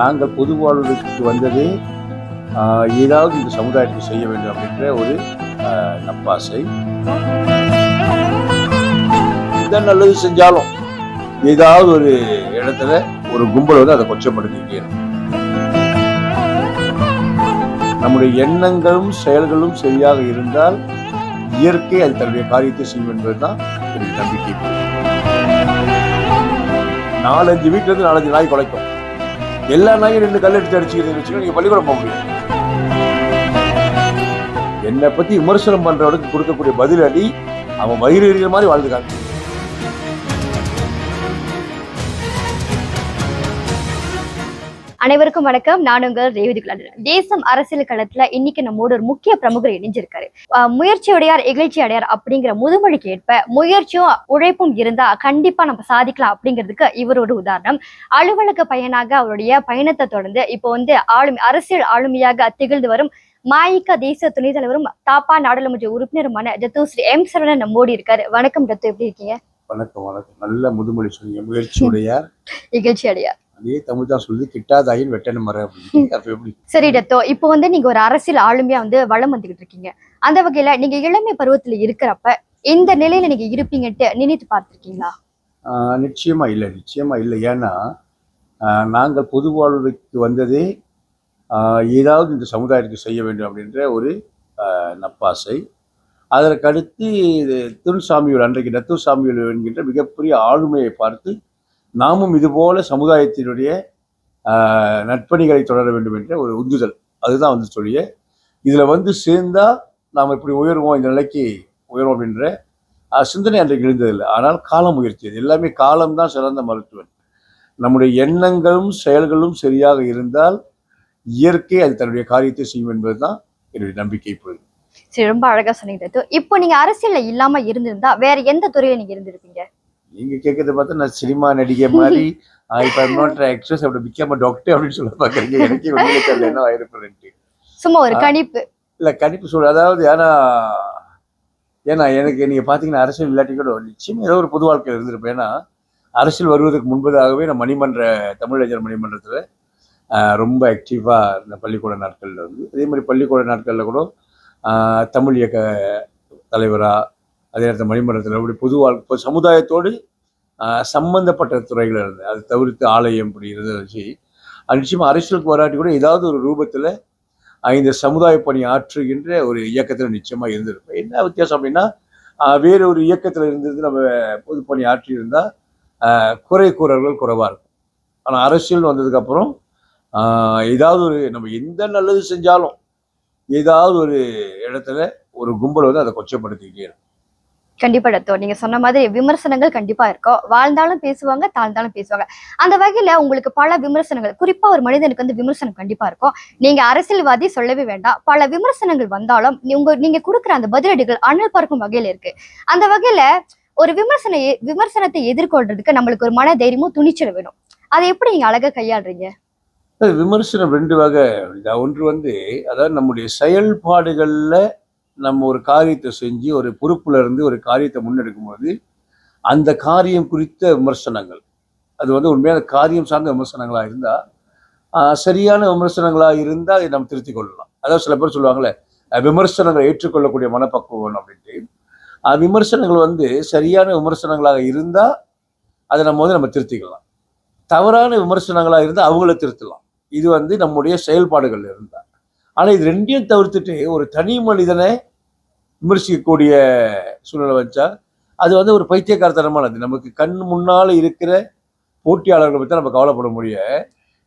நாங்கள் பொது வாழ்வுக்கு வந்ததே ஏதாவது இந்த சமுதாயத்துக்கு செய்ய வேண்டும் அப்படின்ற ஒரு நப்பாசை. எந்த நல்லது செஞ்சாலும் ஏதாவது ஒரு இடத்துல ஒரு கும்பல் வந்து அதை கொச்சப்படுத்திக்கிட்டே இருக்கும். நம்முடைய எண்ணங்களும் செயல்களும் சரியாக இருந்தால் இயற்கை அது தன்னுடைய காரியத்தை செய்யும் என்பதுதான் நம்பிக்கை. நாலஞ்சு வீட்டிலிருந்து நாலஞ்சு நாய் குலைக்கும். எல்லா நாயும் ரெண்டு கல் எடுத்து அடிச்சுக்கிறது வச்சுக்கோங்க பள்ளிக்கூடம் போக முடியும் என்னை பத்தி விமர்சனம் பண்றவனுக்கு கொடுக்கக்கூடிய பதிலடி அவன் வயிறு எறிகிற மாதிரி வாழ்ந்துக்காங்க அனைவருக்கும் வணக்கம். நான் உங்கள் ரேவதி குலாடன் தேசம் அரசியல் களத்துல இன்னைக்கு நம்மோட ஒரு முக்கிய பிரமுகர் இணைஞ்சிருக்காரு. முயற்சி உடையார் இகழ்ச்சி அடையார் அப்படிங்கிற முதுமொழிக்கு ஏற்ப முயற்சியும் உழைப்பும் இருந்தா கண்டிப்பா நம்ம சாதிக்கலாம் அப்படிங்கிறதுக்கு இவர் ஒரு உதாரணம். அலுவலக பயனாக அவருடைய பயணத்தை தொடர்ந்து இப்போ வந்து ஆளுமை அரசியல் ஆளுமையாக திகழ்ந்து வரும் மாயிகா தேசிய துணைத் தலைவரும் தாப்பா நாடாளுமன்ற உறுப்பினருமான ஜத்து ஸ்ரீ எம் சரவணன் நம்மோடி இருக்காரு. வணக்கம் ஜத்து எப்படி இருக்கீங்க? வணக்கம் வணக்கம். நல்ல முதுமொழி சொன்னீங்க. முயற்சியுடையார் இகழ்ச்சி அடையார் அதே தமிழ் தான் சொல்லுது. கிட்டாதாயின் வெட்டன மரம் அப்படின்னு சரி டத்தோ இப்போ வந்து நீங்க ஒரு அரசியல் ஆளுமையா வந்து வளம் வந்துகிட்டு இருக்கீங்க. அந்த வகையில நீங்க இளமை பருவத்துல இருக்கிறப்ப இந்த நிலையில நீங்க இருப்பீங்கன்ட்டு நினைத்து பார்த்திருக்கீங்களா? நிச்சயமா இல்லை. நிச்சயமா இல்லை. ஏன்னா நாங்கள் பொது வாழ்வுக்கு வந்ததே ஏதாவது இந்த சமுதாயத்துக்கு செய்ய வேண்டும் அப்படின்ற ஒரு நப்பாசை. அதற்கு அடுத்து திருசாமியூர் அன்றைக்கு நத்துசாமியூர் என்கின்ற மிகப்பெரிய ஆளுமையை பார்த்து நாமும் இதுபோல சமுதாயத்தினுடைய நட்பணிகளை தொடர வேண்டும் என்ற ஒரு உந்துதல். அதுதான் வந்து சொல்லிய இதில் வந்து சேர்ந்தால் நாம் இப்படி உயர்வோம் இந்த நிலைக்கு உயர்வோம் அப்படின்ற சிந்தனை அன்றைக்கு எழுந்ததில்லை. ஆனால் காலம் உயர்த்தியது. எல்லாமே காலம்தான் சிறந்த மருத்துவன். நம்முடைய எண்ணங்களும் செயல்களும் சரியாக இருந்தால் இயற்கை அது தன்னுடைய காரியத்தை செய்யும் என்பதுதான் என்னுடைய நம்பிக்கை பொழுது சரி ரொம்ப அழகா சொன்னீங்க இப்போ நீங்க அரசியல்ல இல்லாம இருந்திருந்தா வேற எந்த துறையில நீங்க இருந்திருப்பீங்க? நீங்க கேட்கறத பார்த்தா நான் சினிமா நடிகை மாதிரி இப்போ நாட் ஆக்ட்ரஸ் அப்படி பிக்காம டாக்டர் அப்படின்னு சொல்ல பார்க்குறீங்க. எனக்கே வெளியே தெரியல என்ன ஆயிருப்பேன்ட்டு சும்மா ஒரு கணிப்பு. இல்லை கண்டிப்பாக சொல்ல அதாவது ஏன்னா ஏன்னா எனக்கு நீங்கள் பார்த்தீங்கன்னா அரசியல் இல்லாட்டி கூட நிச்சயமாக ஏதோ ஒரு பொது வாழ்க்கையில் இருந்திருப்பேன். ஏன்னா அரசியல் வருவதற்கு முன்பதாகவே நான் மணிமன்ற தமிழறிஞர் மணிமன்றத்தில் ரொம்ப ஆக்டிவாக இருந்த பள்ளிக்கூட நாட்களில் வந்து. அதே மாதிரி பள்ளிக்கூட நாட்களில் கூட தமிழ் இயக்க தலைவராக அதே நேரத்தில் மணிமன்றத்தில் அப்படி பொது வாழ்க்கை சமுதாயத்தோடு சம்பந்தப்பட்ட துறைகள் இருந்தது அது தவிர்த்து ஆலயம் இப்படி இருந்ததை வச்சு அது நிச்சயமாக அரசியலுக்கு வராட்டி கூட ஏதாவது ஒரு ரூபத்தில் இந்த சமுதாய பணி ஆற்றுகின்ற ஒரு இயக்கத்தில் நிச்சயமாக இருந்திருப்பேன். என்ன வித்தியாசம் அப்படின்னா வேறு ஒரு இயக்கத்தில் இருந்திருந்து நம்ம பொதுப்பணி ஆற்றியிருந்தால் குறை கூறல்கள் குறைவாக இருக்கும். ஆனால் அரசியல் வந்ததுக்கப்புறம் ஏதாவது ஒரு நம்ம எந்த நல்லது செஞ்சாலும் ஏதாவது ஒரு இடத்துல ஒரு கும்பல் வந்து அதை கொச்சப்படுத்திக்கிட்டே இருக்கும். கண்டிப்பா டத்தோ நீங்க சொன்ன மாதிரி விமர்சனங்கள் கண்டிப்பா இருக்கும். வாழ்ந்தாலும் பேசுவாங்க தாழ்ந்தாலும் பேசுவாங்க. அந்த வகையில உங்களுக்கு பல விமர்சனங்கள் குறிப்பா ஒரு மனிதனுக்கு வந்து விமர்சனம் கண்டிப்பா இருக்கும். நீங்க அரசியல்வாதி சொல்லவே வேண்டாம். பல விமர்சனங்கள் வந்தாலும் உங்க நீங்க கொடுக்குற அந்த பதிலடிகள் அனல் பார்க்கும் வகையில இருக்கு. அந்த வகையில ஒரு விமர்சன விமர்சனத்தை எதிர்கொள்றதுக்கு நம்மளுக்கு ஒரு மன தைரியமும் துணிச்சல் வேணும். அதை எப்படி நீங்க அழகா கையாளுறீங்க? விமர்சனம் ரெண்டு வகை. ஒன்று வந்து அதாவது நம்முடைய செயல்பாடுகளில் நம்ம ஒரு காரியத்தை செஞ்சு ஒரு பொறுப்பில் இருந்து ஒரு காரியத்தை முன்னெடுக்கும் போது அந்த காரியம் குறித்த விமர்சனங்கள் அது வந்து உண்மையான காரியம் சார்ந்த விமர்சனங்களாக இருந்தால் சரியான விமர்சனங்களாக இருந்தால் அதை நம்ம திருத்திக் கொள்ளலாம். அதாவது சில பேர் சொல்லுவாங்களே விமர்சனங்களை ஏற்றுக்கொள்ளக்கூடிய மனப்பக்குவம் அப்படின்ட்டு. விமர்சனங்கள் வந்து சரியான விமர்சனங்களாக இருந்தால் அதை நம்ம வந்து நம்ம திருத்திக்கலாம். தவறான விமர்சனங்களாக இருந்தால் அவங்கள திருத்தலாம். இது வந்து நம்முடைய செயல்பாடுகள் இருந்தால் ஆனால் இது ரெண்டையும் தவிர்த்துட்டு ஒரு தனி மனிதனை விமர்சிக்கக்கூடிய சூழ்நிலை வச்சா அது வந்து ஒரு பைத்தியக்காரத்தனமானது. நமக்கு கண் முன்னால் இருக்கிற போட்டியாளர்களை பற்றி நம்ம கவலைப்பட முடிய.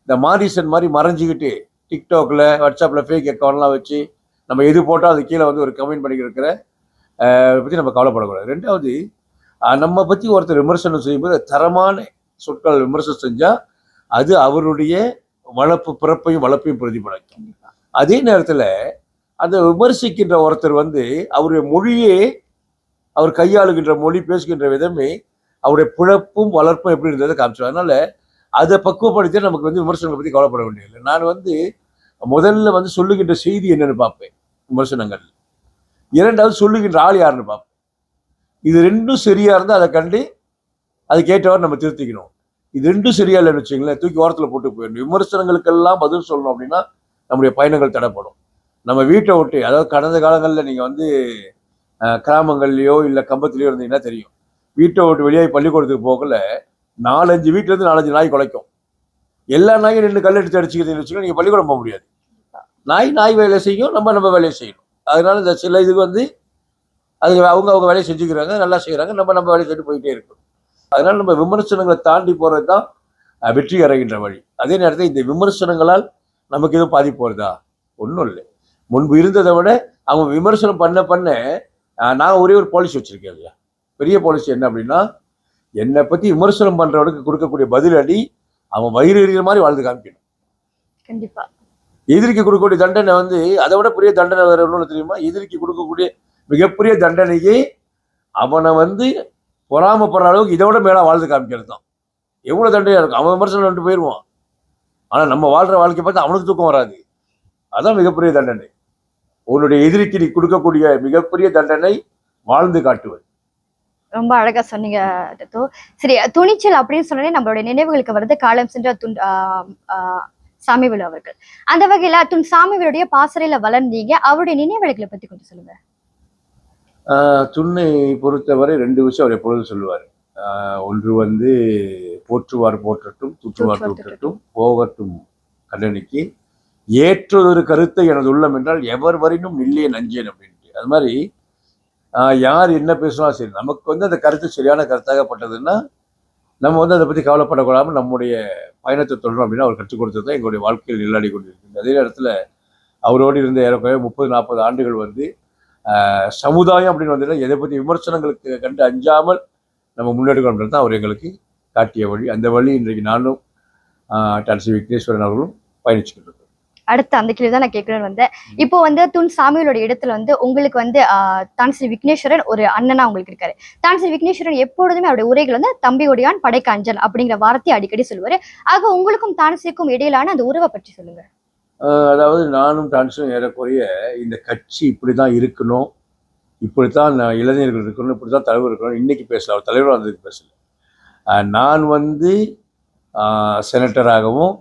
இந்த மாரிசன் மாதிரி மறைஞ்சிக்கிட்டு டிக்டாக்ல வாட்ஸ்அப்பில் ஃபேக் அக்கௌண்ட்லாம் வச்சு நம்ம எது போட்டால் அது கீழே வந்து ஒரு கமெண்ட் பண்ணிக்கிட்டு பற்றி நம்ம கவலைப்படக்கூடாது. ரெண்டாவது நம்ம பற்றி ஒருத்தர் விமர்சனம் செய்யும்போது தரமான சொற்கள் விமர்சனம் செஞ்சால் அது அவருடைய வளர்ப்பு பிறப்பையும் வளர்ப்பையும் பிரதிபலிக்கும். அதே நேரத்தில் அந்த விமர்சிக்கின்ற ஒருத்தர் வந்து அவருடைய மொழியே அவர் கையாளுகின்ற மொழி பேசுகின்ற விதமே அவருடைய பிழப்பும் வளர்ப்பும் எப்படி இருந்ததை காமிச்சோம் அதனால் அதை பக்குவப்படுத்தி நமக்கு வந்து விமர்சனங்களை பற்றி கவலைப்பட வேண்டியதில்லை நான் வந்து முதல்ல வந்து சொல்லுகின்ற செய்தி என்னன்னு பார்ப்பேன் விமர்சனங்கள் இரண்டாவது சொல்லுகின்ற ஆள் யாருன்னு பார்ப்பேன். இது ரெண்டும் சரியாக இருந்தால் அதை கண்டு அதுக்கேற்றவாறு நம்ம திருத்திக்கணும். இது ரெண்டும் சரியா இல்லைன்னு வச்சுங்களேன் தூக்கி ஓரத்தில் போட்டு போயிடணும். விமர்சனங்களுக்கெல்லாம் பதில் சொல்லணும் அப்படின்னா நம்முடைய பயணங்கள் தடைப்படும். நம்ம வீட்டை விட்டு அதாவது கடந்த காலங்களில் நீங்கள் வந்து கிராமங்கள்லையோ இல்லை கம்பத்துலையோ இருந்தீங்கன்னா தெரியும். வீட்டை விட்டு வெளியே பள்ளிக்கூடத்துக்கு போகல நாலஞ்சு வீட்டிலேருந்து நாலஞ்சு நாய் குலைக்கும். எல்லா நாயும் ரெண்டு கல் எடுத்து அடிச்சுக்கிறதுன்னு வச்சுக்கோங்க நீங்க பள்ளிக்கூடம் போக முடியாது. நாய் நாய் வேலை செய்யும் நம்ம நம்ம வேலையை செய்யணும். அதனால இந்த சில இதுக்கு வந்து அது அவங்க அவங்க வேலையை செஞ்சுக்கிறாங்க நல்லா செய்கிறாங்க நம்ம நம்ம வேலையை செஞ்சு போயிட்டே இருக்கணும். அதனால நம்ம விமர்சனங்களை தாண்டி போகிறது தான் வெற்றி அடைகின்ற வழி. அதே நேரத்தில் இந்த விமர்சனங்களால் நமக்கு எதுவும் பாதிப்பு வருதா? ஒன்றும் இல்லை. முன்பு இருந்ததை விட அவங்க விமர்சனம் பண்ண பண்ண நான் ஒரே ஒரு பாலிசி வச்சிருக்கேன் இல்லையா? பெரிய பாலிசி என்ன அப்படின்னா என்னை பற்றி விமர்சனம் பண்ணுறவனுக்கு கொடுக்கக்கூடிய பதிலடி அவன் வயிறு எறிகிற மாதிரி வாழ்ந்து காமிக்கணும். கண்டிப்பா. எதிரிக்கு கொடுக்கக்கூடிய தண்டனை வந்து அதை விட பெரிய தண்டனை வேற ஒன்றும் தெரியுமா? எதிரிக்கு கொடுக்கக்கூடிய மிகப்பெரிய தண்டனையே அவனை வந்து பொறாமப்படுற அளவுக்கு இதை விட மேலே வாழ்ந்து காமிக்கிறது தான் எவ்வளோ தண்டனையாக இருக்கும்? அவன் விமர்சனம் வந்துட்டு போயிடுவான் ஆனால் நம்ம வாழ்கிற வாழ்க்கை பார்த்து அவனுக்கு தூக்கம் வராது. அதான் மிகப்பெரிய தண்டனை. உன்னுடைய எதிரிக்கு நீ கொடுக்கக்கூடிய மிகப்பெரிய தண்டனை வாழ்ந்து காட்டுவது. ரொம்ப அழகா சொன்னீங்க தத்து சரி துணிச்சல் அப்படின்னு சொன்னே நம்மளுடைய நினைவுகளுக்கு வருது காலம் சென்ற ஆஹ் சாமிவேலு அவர்கள். அந்த வகையில துன் சாமிவேலுடைய பாசறையில வளர்ந்தீங்க. அவருடைய நினைவுகளை பத்தி கொஞ்சம் சொல்லுங்க. துண்ணை பொறுத்தவரை ரெண்டு விஷயம் அவர் எப்பொழுதும் சொல்லுவார். ஒன்று வந்து போற்றுவார் போற்றட்டும் துற்றுவார் துற்றட்டும் போகட்டும் கண்ணனுக்கு. ஏற்றதொரு கருத்தை எனது உள்ளம் என்றால் எவர் வரினும் நில்லே நஞ்சேன் அப்படின்ட்டு. அது மாதிரி ஆஹ் யார் என்ன பேசினாலும் சரி நமக்கு வந்து அந்த கருத்து சரியான கருத்தாகப்பட்டதுன்னா நம்ம வந்து அதை பற்றி கவலைப்படக்கூடாமல் நம்முடைய பயணத்தை தொடரும் அப்படின்னு அவர் கற்றுக் கொடுத்தது தான் எங்களுடைய வாழ்க்கையில் நில்லாடி கொண்டிருக்கிறது. அதே நேரத்தில் அவரோடு இருந்த ஏறக்குறைய முப்பது நாற்பது ஆண்டுகள் வந்து ஆஹ் சமுதாயம் அப்படின்னு வந்ததுன்னா எதை பற்றி விமர்சனங்களுக்கு கண்டு அஞ்சாமல் நம்ம முன்னெடுக்கணுன்றது தான் அவர் எங்களுக்கு காட்டிய வழி. அந்த வழி இன்றைக்கு நானும் டான்சி விக்னேஸ்வரன் அவர்களும் பயணிச்சுக்கிட்டு இருக்கோம். அடுத்து அந்த கேள்வி தான் நான் கேட்கணும்னு வந்தேன். இப்போ வந்து துன் சாமியோட இடத்துல வந்து உங்களுக்கு வந்து தான் ஸ்ரீ விக்னேஸ்வரன் ஒரு அண்ணனா உங்களுக்கு இருக்காரு. தான் ஸ்ரீ விக்னேஸ்வரன் எப்பொழுதுமே அவருடைய உரைகள் வந்து தம்பி ஒடியான் படைக்க அஞ்சல் அப்படிங்கிற வார்த்தையை அடிக்கடி சொல்லுவாரு. ஆக உங்களுக்கும் தானசிக்கும் இடையிலான அந்த உறவை பற்றி சொல்லுங்க. அதாவது நானும் டான்ஸும் ஏறக்குறைய இந்த கட்சி இப்படி தான் இருக்கணும். இப்படித்தான் நான் இளைஞர்கள் இருக்கணும் இப்படி தான் தலைவர் இருக்கணும். இன்னைக்கு பேசல அவர் தலைவர் வந்ததுக்கு பேசல. நான் வந்து செனட்டராகவும்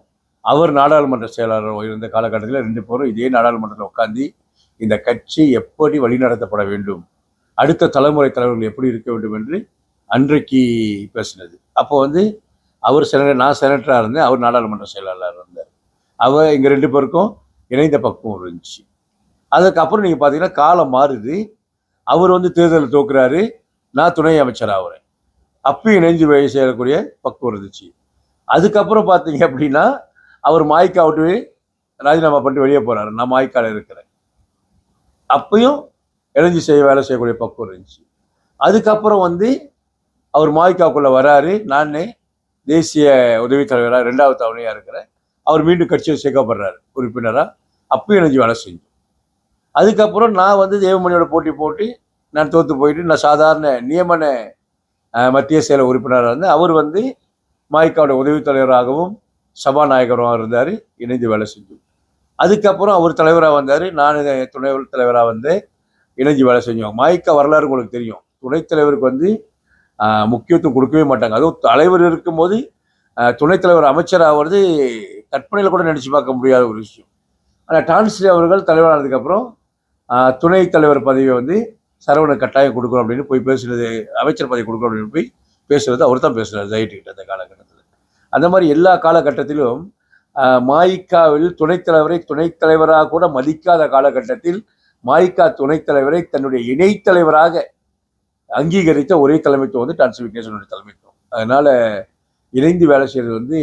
அவர் நாடாளுமன்ற செயலாளராகவும் இருந்த காலகட்டத்தில் ரெண்டு பேரும் இதே நாடாளுமன்றத்தில் உட்காந்து இந்த கட்சி எப்படி வழிநடத்தப்பட வேண்டும் அடுத்த தலைமுறை தலைவர்கள் எப்படி இருக்க வேண்டும் என்று அன்றைக்கு பேசினது. அப்போ வந்து அவர் செனட்டர் நான் செனட்டராக இருந்தேன் அவர் நாடாளுமன்ற செயலாளராக இருந்தார். அவர் எங்கள் ரெண்டு பேருக்கும் இணைந்த பக்குவம் இருந்துச்சு. அதுக்கப்புறம் நீங்கள் பார்த்தீங்கன்னா காலம் மாறுது. அவர் வந்து தேர்தலில் தோக்குறாரு. நான் துணை அமைச்சர் ஆகிறேன் அப்பயும் இணைஞ்சு வேலை செய்யக்கூடிய பக்குவம் இருந்துச்சு அதுக்கப்புறம் பார்த்தீங்க அப்படின்னா அவர் மாய்க்கா விட்டு ராஜினாமா பண்ணிட்டு வெளியே போறாரு. நான் மாய்க்கால இருக்கிறேன். அப்பயும் இணைஞ்சு செய்ய வேலை செய்யக்கூடிய பக்குவம் இருந்துச்சு அதுக்கப்புறம் வந்து அவர் மாய்க்காவுக்குள்ளே வராரு. நான் தேசிய உதவித் தலைவராக ரெண்டாவது தவணையாக இருக்கிறேன். அவர் மீண்டும் கட்சியில் சேர்க்கப்படுறாரு உறுப்பினராக அப்பயும் இணைஞ்சு வேலை செஞ்சோம். அதுக்கப்புறம் நான் வந்து தேவமணியோட போட்டி போட்டு நான் தோற்று போயிட்டு நான் சாதாரண நியமன மத்திய செயல உறுப்பினராக இருந்தேன். அவர் வந்து மாய்க்காவோட உதவித் தலைவராகவும் சபாநாயகராகவும் இருந்தார் இணைந்து வேலை செஞ்சோம். அதுக்கப்புறம் அவர் தலைவராக வந்தார் நான் துணை தலைவராக வந்து இணைஞ்சு வேலை செஞ்சோம். மாய்க்கா வரலாறு உங்களுக்கு தெரியும். துணைத் தலைவருக்கு வந்து முக்கியத்துவம் கொடுக்கவே மாட்டாங்க. அதுவும் தலைவர் இருக்கும்போது ஆஹ், துணைத் தலைவர் அமைச்சர் ஆகிறது கற்பனையில் கூட நினச்சி பார்க்க முடியாத ஒரு விஷயம். ஆனால் டான்ஸ்லி அவர்கள் தலைவரானதுக்கப்புறம் துணைத் தலைவர் பதவியை வந்து சரவண கட்டாயம் கொடுக்கணும் அப்படின்னு போய் பேசுனது அமைச்சர் பதவி கொடுக்கணும் அப்படின்னு போய் பேசுறது அவர் தான் பேசுகிறார் ஜெயிட்டுக்கிட்ட அந்த காலகட்டத்தில். அந்த மாதிரி எல்லா காலகட்டத்திலும் மாயிக்காவில் துணைத் தலைவரை துணைத் தலைவராக கூட மதிக்காத காலகட்டத்தில் மாயிக்கா துணைத் தலைவரை தன்னுடைய இணைத்தலைவராக அங்கீகரித்த ஒரே தலைமைத்துவம் வந்து டிரான்ஸ்பிகேஷனுடைய தலைமைத்துவம். அதனால் இணைந்து வேலை செய்கிறது வந்து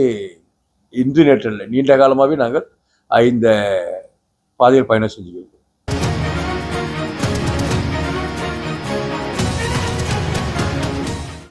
இன்று நேற்று இல்லை. நீண்ட காலமாகவே நாங்கள் இந்த பாதையில் பயணம் செஞ்சுக்கிறோம்